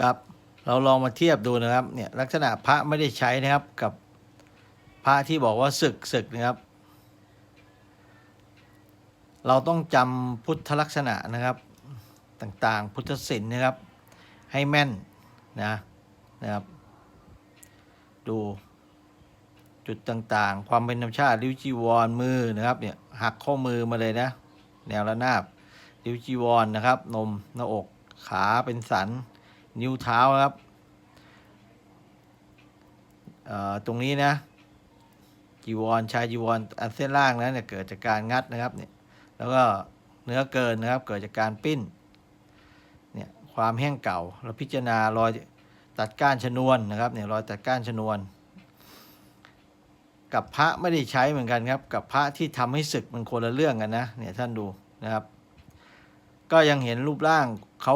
ครับ เราลองมาเทียบดูนะครับเนี่ยลักษณะพระไม่ได้ใช้นะครับกับพระที่บอกว่าศึกศึกนะครับ เราต้องจำพุทธลักษณะนะครับต่างๆ พุทธศิลป์นะครับ ให้แม่นนะนะครับ ดูจุดต่างๆ ความเป็นธรรมชาติริ้วจีวรมือนะครับเนี่ยหักข้อมือมาเลยนะ แนวระนาบริ้วจีวรนะครับ นมหน้าอกขาเป็นสัน นิ้วเท้านะครับตรงนี้นะจีวรชายจีวรอันเส้นล่างนั้นเนี่ยเกิดจากการงัดนะครับเนี่ยแล้วก็เนื้อเกินนะครับเกิดจากการปิ้นเนี่ยความแห้งเก่าเราพิจารณารอยตัดก้านชนวนนะครับเนี่ยรอยตัดก้านชนวน กับพระไม่ได้ใช้เหมือนกันครับ กับพระที่ทำให้ศึกมันคนละเรื่องกันนะเนี่ยท่านดูนะครับ ก็ยังเห็นรูปร่างเขา